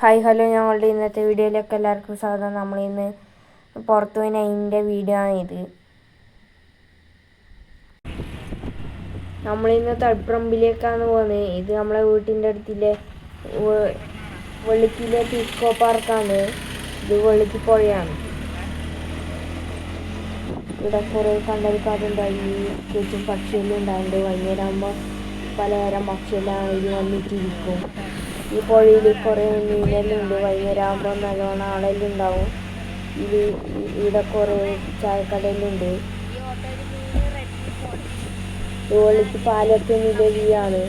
Hi hello. ഞങ്ങളുടെ ഇന്നത്തെ വീഡിയോയിലേക്ക് എല്ലാവർക്കും സ്വാഗതം. നമ്മളിന്ന് പുറത്തു പോയി അതിന്റെ വീഡിയോ ആണ് ഇത് നമ്മളിന്ന് തടുപ്പറമ്പിലേക്കാണ് പോകുന്നത്. ഇത് നമ്മളെ വീട്ടിന്റെ അടുത്തിലെ വെള്ളിക്കിലെ പിക്കോ പാർക്കാണ്. ഇത് വെളുക്കി പുഴയാണ്. ഇവിടെ കുറേ കണ്ടൽക്കാരുണ്ടായി കൊച്ചും പക്ഷിയെല്ലാം ഉണ്ടായിട്ടുണ്ട് വൈകുന്നേരം ആകുമ്പോൾ പലതരം പക്ഷിയെല്ലാം ഇത് വന്നിട്ടിരിക്കും. ഈ പുഴയിൽ കുറേ മീനെല്ലാം വൈകുന്നേരം ആകുമ്പോൾ നല്ലോണം ആളെല്ലാം ഉണ്ടാവും ഇത് ഇവിടെ കുറേ ചായക്കടയെല്ലാം ഉണ്ട് ഇവളിക്ക് പാലത്തിന് ആണ്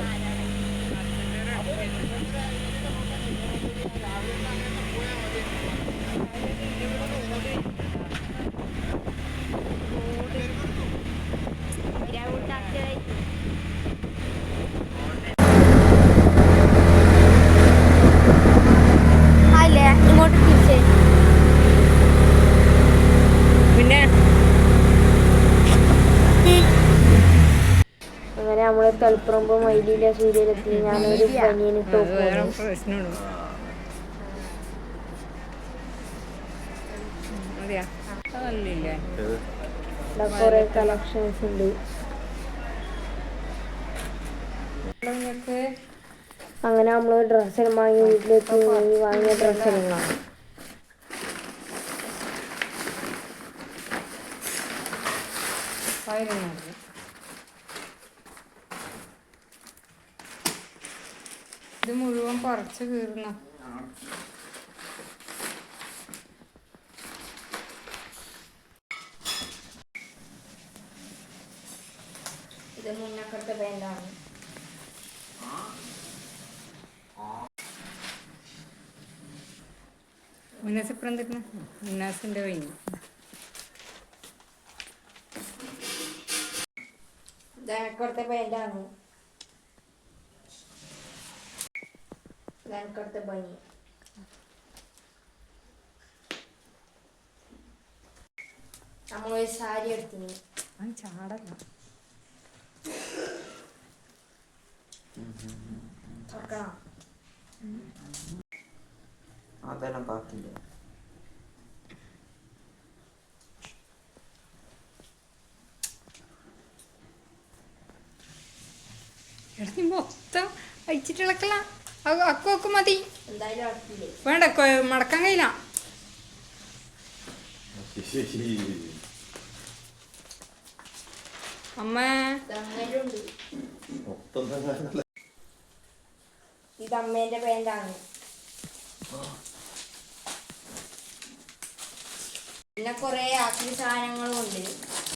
അങ്ങനെ നമ്മൾ തളിപ്പറമ്പ് മൈലിയിലെ സൂര്യനെത്തി ഞാനൊരു പനിയനിട്ട് കൊറേ കളക്ഷൻസ് ഉണ്ട്. അങ്ങനെ നമ്മൾ ഡ്രസ്സ് വാങ്ങി വീട്ടിലെത്തി വാങ്ങി വാങ്ങിയ ഡ്രസ്സെല്ലാം ഇറങ്ങാം പതിനൊന്നാണ് ഇത് മുഴുവൻ പറിച്ച് കീറുന്ന ഇത് മുന്നക്കത്തെ പാന്റാണ് മുന്നാസ് ഇപ്പുറം തരുന്ന? മുന്നാസിന്റെ കഴിഞ്ഞു ഇത് എനക്കടുത്ത നനക്കടുത്ത പനി നമ്മൾ ഒരു സാരി എടുത്തിന്. ചാടല്ല. അതെല്ലാം പാക്കില്ല എടാ നീ മൊത്തം അയച്ചിട്ടിളക്കലാ അക്കൊക്കെ മതി. വേണ്ട മടക്കാൻ കഴിയില്ല. അമ്മ. ഇത് അമ്മേന്റെ പിന്നെ കൊറേ ആക്കി സാധനങ്ങളും ഉണ്ട്.